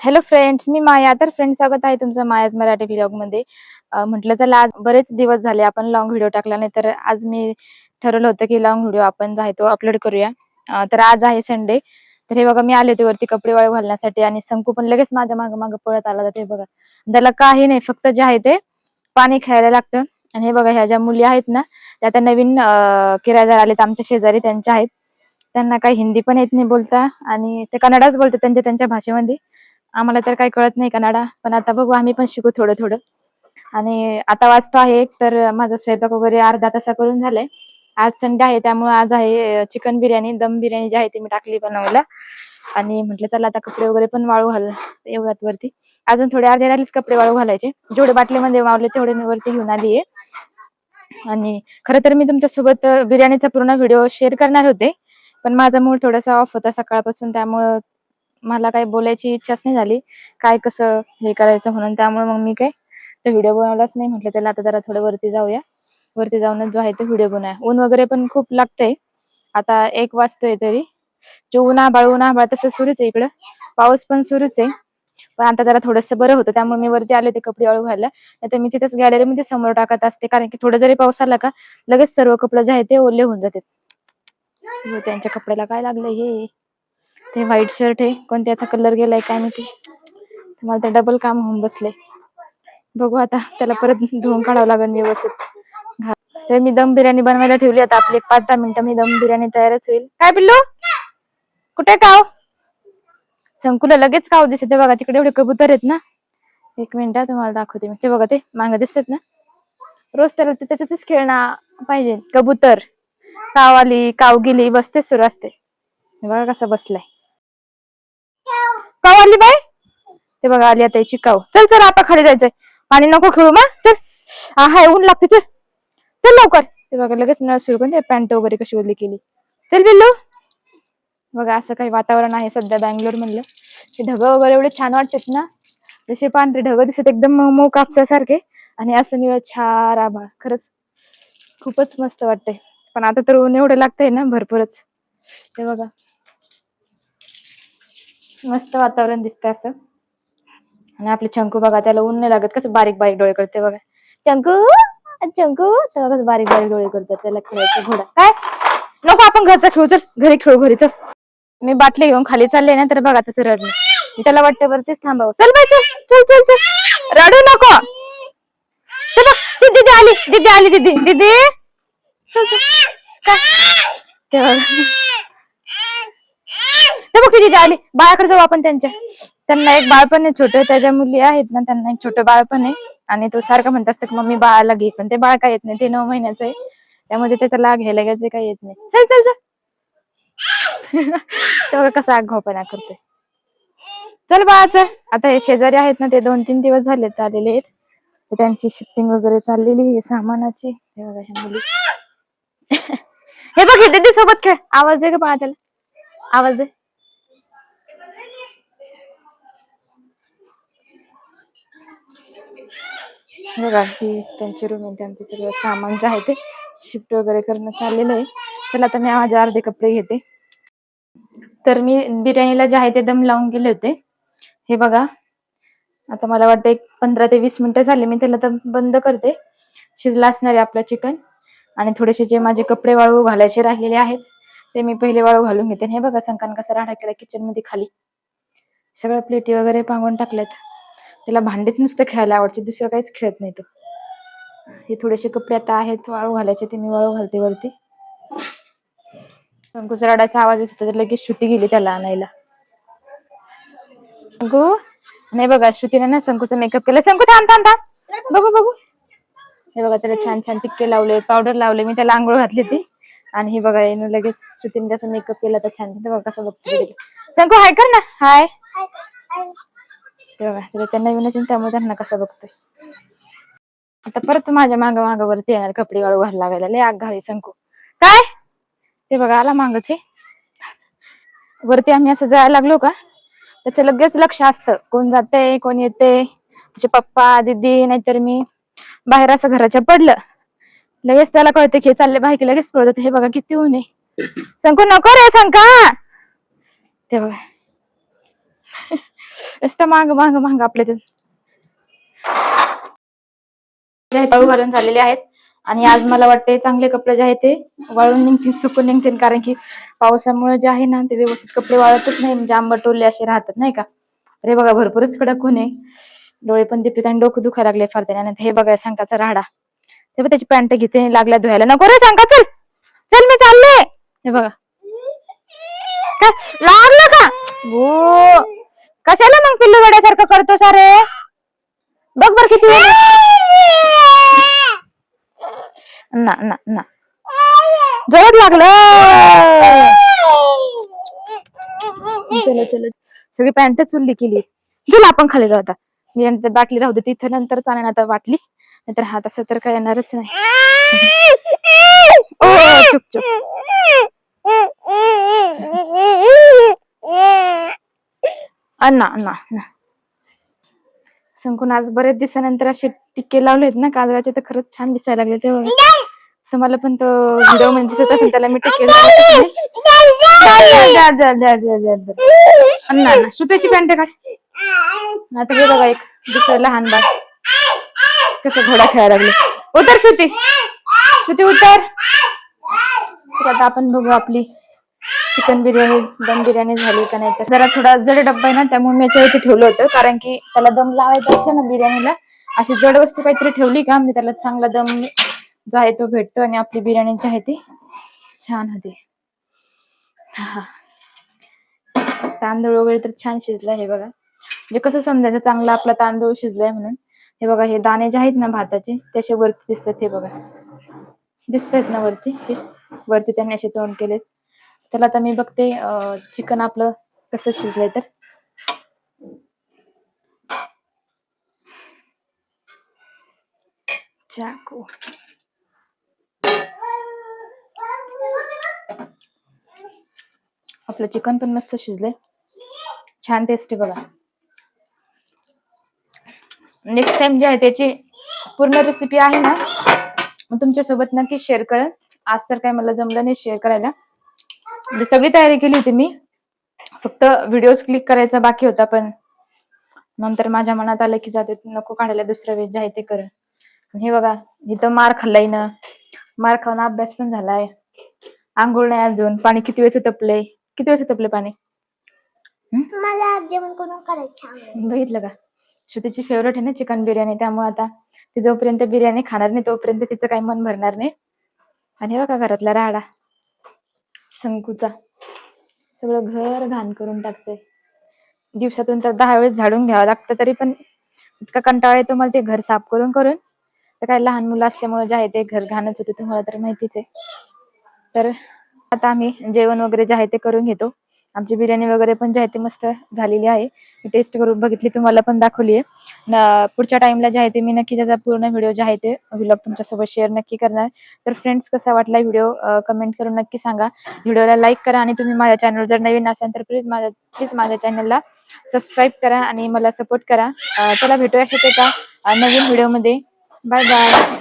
Hello friends मी माया. तर friend स्वागत आहे तुमचं मायाज मराठी व्लॉगमध्ये. म्हटलं चला आज बरेच दिवस झाले आपण लॉंग व्हिडिओ टाकला नाही तर आज मी ठरवलं होतं की लॉंग व्हिडिओ आपण जो आहे तो अपलोड करूया. तर आज आहे संडे तर हे बघा मी आले होते वरती कपडे वाळू घालण्यासाठी आणि संकू पण लगेच माझ्या मागे मागे पळत आला. जाते हे बघा त्याला काही नाही फक्त जे आहे ते पाणी खेळायला लागतं. आणि हे बघा ह्या ज्या मुली आहेत ना त्या आता नवीन किरायदार आलेत आमच्या शेजारी त्यांच्या आहेत. त्यांना काही हिंदी पण येत नाही बोलता आणि ते कन्नडाच बोलतात त्यांच्या त्यांच्या भाषेमध्ये. आम्हाला तर काही कळत नाही कनाडा पण आता बघू आम्ही पण शिकू थोडं थोडं. आणि आता वाचतो आहे एक तर माझा स्वयंपाक वगैरे अर्धा तासा करून झालाय. आज संडे आहे त्यामुळे आज आहे चिकन बिर्याणी दम बिर्याणी जी आहे ती मी टाकली बनवायला. आणि म्हटलं चला आता कपडे वगैरे पण वाळू घाल एवढ्यात वरती. अजून थोडे अर्धे राहिलेत कपडे वाळू घालायचे. जेवढे बाटलीमध्ये वावले तेवढे मी वरती घेऊन आली आहे. आणि खरं तर मी तुमच्यासोबत बिर्याणीचा पूर्ण व्हिडिओ शेअर करणार होते. पण माझा मूड थोडासा ऑफ होता सकाळपासून त्यामुळं मला काही बोलायची इच्छाच नाही झाली. काय कसं हे करायचं म्हणून त्यामुळे मग मी काय तर व्हिडिओ बनवलाच नाही. म्हटलं चला आता जरा थोडं वरती जाऊया. वरती जाऊनच जो आहे तो व्हिडिओ बनवूया. ऊन वगैरे पण खूप लागतंय. आता एक वाजतोय तरी. जो उन्हाबाळ उन्हाबाळ तसं सुरूच आहे इकडं. पाऊस पण सुरूच आहे. पण आता जरा थोडंसं बरं होतं. त्यामुळे मी वरती आले होते कपडे वाळू घालायला. नाही तर मी तिथेच गॅलरीमध्ये समोर टाकत असते. कारण की थोडं जरी पाऊस आला का लगेच सर्व कपडे जे आहे ते ओले होऊन जातात. हो, त्यांच्या कपड्याला काय लागलं हे? ते व्हाईट शर्ट आहे. कोणत्याचा कलर गेलाय काय माहिती. मला ते डबल काम होऊन बसले. बघू आता त्याला परत धुवून काढावं लागेल व्यवस्थित. तर मी दम बिर्याणी बनवायला ठेवली आता आपली एक पाच दहा मिनिटं मी दम बिर्याणी तयारच होईल. काय पिल्लू? कुठे काव? संकुला लगेच काव दिसते बघा तिकडे एवढे कबूतर आहेत ना. एक मिनिट तुम्हाला दाखवते मी. ते बघा ते मागं दिसतात ना. रोज त्याला ते त्याच्याच खेळणं पाहिजे कबूतर. काव आली काव गेली बसतेच सुरू असते. बघा कसा बसलाय. काव आली बाय ते बघा आली आता याची काव. चल चल आता खाली जायचंय. पाणी नको खेळू मग चल. हा हाय ऊन लागते चल. चल लवकर. ते बघा लगेच नळ सुरू करून ते पॅन्ट वगैरे कशी ओली केली. चल बिल्लू. बघा असं काही वातावरण आहे सध्या बँगलोर मधलं ते ढगं वगैरे एवढे छान वाटतात ना. जसे पांढरे ढगं दिसत एकदम मऊ कापसासारखे. आणि असं निळ छार आभाळ. खरंच खूपच मस्त वाटतंय. पण आता तर ऊन एवढं लागतंय ना भरपूरच. ते बघा. मस्त वातावरण दिसतंय असं. आणि आपले चंकू बघा त्याला ऊन नाही लागत कसं बारीक बारीक डोळे करते बघा. चंकू चंकू तेव्हा कसं बारीक बारीक डोळे करतात त्याला खेळायचं घोडा. काय? नको आपण घरचा खेळू चल घरी खेळू घरी चल. मी बाटली घेऊन खाली चालले ना तर बघा त्याचं रडणं त्याला वाटतं वरतीच थांबावं. चल बाय चल चल चल चल. रडू नको. चल बघ, दीदी आली दीदी आली दीदी दीदी. चल, चल. काय? ते बघ ती आली बाळाकडे जाऊ आपण त्यांच्या. त्यांना एक बाळ पण आहे छोटं. त्याच्या मुली आहेत ना त्यांना एक छोटं बाळ पण आहे. आणि तो सारखं म्हणत असतं की मम्मी बाळाला घे. पण ते बाळ काय येत नाही. ते नऊ महिन्याचं आहे. त्यामध्ये ते त्याला घ्यायला घ्यायचं ते काही येत नाही. चल चल चल. तेव्हा कसा आगाऊपणा करतोय. चल बाळा चल. आता हे शेजारी आहेत ना ते दोन तीन दिवस झालेत आलेले आहेत. त्यांची शिफ्टिंग वगैरे चाललेली आहे सामानाची. हे बघा ह्या मुली. हे बघ हे सोबत खेळ. आवाज दे का बाळा त्याला. आवाज दे. बघा ही त्यांची रूम आहे त्यांचं सगळं सामान जे आहे ते शिफ्ट वगैरे करणं चाललेलं आहे. चला आता मी माझे अर्धे कपडे घेते. तर मी बिर्याणीला जे आहे ते दम लावून गेले होते. हे बघा आता मला वाटतं एक पंधरा ते वीस मिनिटं झाली मी त्याला तर बंद करते. शिजला असणार आहे आपलं चिकन आणि थोडेसे जे माझे कपडे वाळू घालायचे राहिलेले आहेत ते मी पहिले वाळू घालून घेते. हे बघा संकान कसा राडा केला किचनमध्ये खाली. सगळ्या प्लेटी वगैरे पांगून टाकल्यात. त्याला भांडेच नुसतं खेळायला आवडते दुसरं काहीच खेळत नाही तो. हे थोडेसे कपडे आता आहेत वाळू घालायचे ते मी वाळू घालते वरती. शंकूचा रडाचा आवाज येत होता तर लगेच श्रुती गेली त्याला आणायला. शंकू नाही बघा श्रुतीने ना शंकूचा मेकअप केला. शंकू थांब थांब थांब. बघू बघू. हे बघा त्याला छान छान टिक्के लावले पावडर लावले. मी त्याला आंघोळ घातली होती. आणि हे बघा येणं लगेच श्रुतीने त्याचा मेकअप केला तर छान. बघा कसं बघतो. शंकू हाय कर ना. हाय ते बघा त्याला त्या नवीनच त्यामुळे त्यांना कसं बघतोय. आता परत माझ्या माग मागावरती येणार कपडे वाळू घालला लागायला. लय आग घावी शंकू. काय? ते बघा आला मागच हे. वरती आम्ही असं जायला लागलो का? त्याचं लगेच लक्ष असतं. कोण जाते कोण येते त्याचे पप्पा दीदी नाहीतर मी. बाहेर असं घराच्या पडलं. लगेच त्याला कळते की चालले बाहेर की लगेच पळत हे बघा किती ऊन आहे. संकू नको रे संका ते बघा. नुसतं मांग मांग मांग आपल्या ते. घालून झालेले आहेत. आणि आज मला वाटते चांगले कपडे जे आहेत ते वाळून निघतील सुकून निघतील. कारण की पावसामुळे जे आहे ना ते व्यवस्थित कपडे वाळतच नाही. म्हणजे आंबटोले असे राहतात नाही का? अरे बघा भरपूरच कडक होणे डोळे पण दिपत आणि डोकं दुखायला लागले फार त्याने. हे बघा संकाचा राहडा ते बघ त्याची पॅन्ट घेते लागला धुवायला. नको रे सांगा चल. चल मी चालले. हे बघा. लागलं का? हो कशाला मग पिल्लू वेड्यासारखं करतो सारे बघ बर किती वेळ. ना ना ना. जोरात लागलं. चलो चलो. सगळी पॅन्ट चुल्ली केली. चला आपण खाली जाऊ आता. नंतर बाटली राहू दे तिथं नंतर चालेल आता बाटली. नाहीतर हा तसं तर काय येणारच नाही. ओ चुप चुप. अन्ना अण्णा अण्णा. संकून आज बरेच दिवसानंतर असे टिक्के लावलेत ना काजळाचे तर खरंच छान दिसायला लागले ते बघा. तुम्हाला पण तो व्हिडिओमध्ये दिसत असेल त्याला मी टिक्के लावले अन्ना अन्ना पॅन्ट काढ. आता हे बघा एक दुसरं लहान बाळ. कसं घोडा खेळायला लागले. उतर सुती. सुती उतर. आता आपण बघू आपली चिकन बिर्याणी दम बिर्याणी झाली का नाही तर जरा थोडा जड डब्बा आहे ना त्यामुळे मी याच्यावरती ठेवलं होतं. कारण की त्याला दम लावायचा असलं ना बिर्याणीला अशी जड वस्तू काहीतरी ठेवली का म्हणजे त्याला चांगला दम जो आहे तो भेटतो आणि आपली बिर्याणी जी आहे ती छान होते. हा. तांदूळ वगैरे तर छान शिजला हे बघा. म्हणजे कसं समजायचं चांगला आपला तांदूळ शिजलाय म्हणून. हे बघा हे दाणे जे आहेत ना भाताचे ते वरती दिसतात हे बघा. दिसत आहेत ना वरती? हे वरती त्यांनी असे तोंड केलेत. चला आता मी बघते चिकन आपलं कसं शिजलंय तर. चाकू. आपलं चिकन पण मस्त शिजलंय. छान टेस्ट आहे बघा. नेक्स्ट टाइम जे आहे त्याची पूर्ण रेसिपी आहे ना मग तुमच्यासोबत नक्की शेअर करेन. आज तर काय मला जमलं नाही शेअर करायला. म्हणजे सगळी तयारी केली होती मी. फक्त व्हिडिओज क्लिक करायचा बाकी होता पण नंतर माझ्या मनात आलं की जाते नको काढायला दुसरं वेळ जे आहे ते कर. हे बघा इथं मार खाल्लाय ना. मार खाऊन अभ्यास पण झालाय. आंघोळ नाही अजून. पाणी किती वेळेस तपलंय? किती वेळेस तपले पाणी? मला जेवण करून करायचं बघितलं का? श्रुतीची फेवरेट आहे ना चिकन बिर्याणी त्यामुळे आता ती जोपर्यंत बिर्याणी खाणार नाही तोपर्यंत तिचं काही मन भरणार नाही. आणि हे बघा घरातला राडा. संकूचा सगळं घर घाण करून टाकते दिवसातून तर दहा वेळेस झाडून घ्यावं लागतं तरी पण इतका कंटाळा येतो मला ते घर साफ करून करून. तर काय लहान मुलं असल्यामुळे जे आहे ते घर घाणच होते तुम्हाला तर माहितीच आहे. तर आता आम्ही जेवण वगैरे जे आहे ते करून घेतो. आमची बिर्याणी वगैरे पण जी आहे ते मस्त झालेली आहे. मी टेस्ट करून बघितली तुम्हाला पण दाखवली आहे. पुढच्या टाइमला जे आहे ते मी नक्की त्याचा पूर्ण व्हिडिओ जे आहे ते व्हिलॉग तुमच्यासोबत शेअर नक्की करणार. तर फ्रेंड्स कसा वाटला व्हिडिओ कमेंट करून नक्की सांगा. व्हिडिओला लाईक करा आणि तुम्ही माझ्या चॅनल जर नवीन असाल तर प्लीज माझ्या प्लीज माझ्या चॅनलला सबस्क्राईब करा आणि मला सपोर्ट करा. चला भेटूया शकते का नवीन व्हिडिओमध्ये बाय बाय